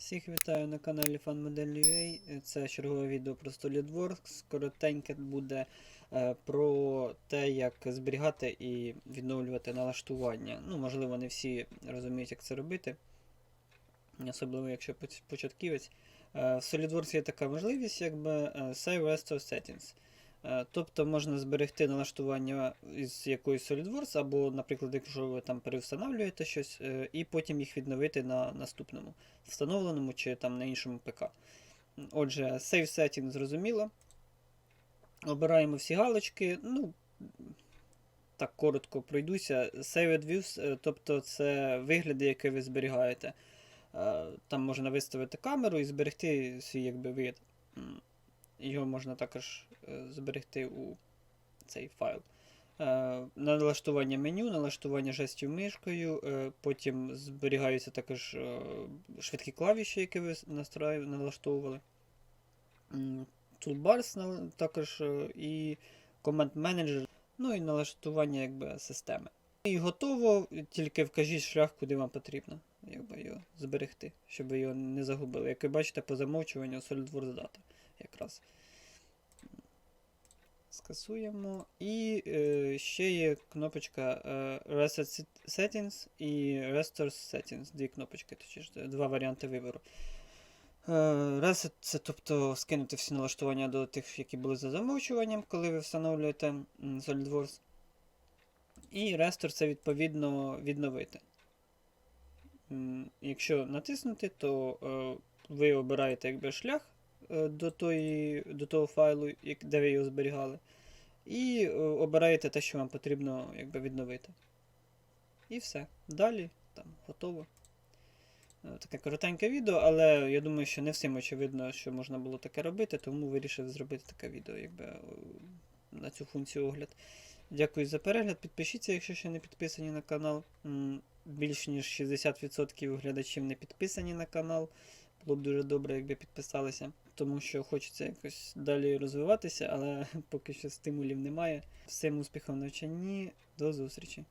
Всіх вітаю на каналі FunModel.ua. Це чергове відео про SolidWorks. Коротеньке буде е, про те, як зберігати і відновлювати налаштування. Ну, можливо, не всі розуміють, як це робити, особливо якщо початківець. Е, в SolidWorks є така можливість, якби е, Save Restore Settings. Е, Тобто можна зберегти налаштування із якоїсь SolidWorks, або, наприклад, якщо ви там перевстановлюєте щось, е, і потім їх відновити на наступному встановленому чи там на іншому ПК. Отже, Save Setting зрозуміло. Обираємо всі галочки. Ну, так коротко пройдуся. Saved Views, е, тобто це вигляди, які ви зберігаєте. Там можна виставити камеру і зберегти свій якби, вид. Його можна також е, зберегти у цей файл. Е, Налаштування меню, налаштування жестів мишкою, е, потім зберігаються також швидкі клавіші, які ви налаштовували. Toolbars також і Command Manager, ну і налаштування якби, системи. І готово, тільки вкажіть шлях, куди вам потрібно якби, його зберегти, щоб його не загубили. Як ви бачите, по замовчуванню SolidWorks Data якраз. Скасуємо. І е, ще є кнопочка е, Reset Settings і Restore Settings. Дві кнопочки, точніше, два варіанти вибору. Е, Reset це тобто скинути всі налаштування до тих, які були за замовчуванням, коли ви встановлюєте SolidWorks. І Restore це відповідно відновити. Якщо натиснути, то е, ви обираєте якби, шлях е, до, тої, до того файлу, де ви його зберігали. І е, обираєте те, що вам потрібно якби, відновити. І все. Далі там готово. Е, Таке коротеньке відео, але я думаю, що не всім очевидно, що можна було таке робити, тому вирішив зробити таке відео якби, е, на цю функцію огляд. Дякую за перегляд. Підпишіться, якщо ще не підписані на канал. Більш ніж 60% глядачів не підписані на канал. Було б дуже добре, якби підписалися, тому що хочеться якось далі розвиватися, але поки що стимулів немає. Всім успіхів в навчанні. До зустрічі!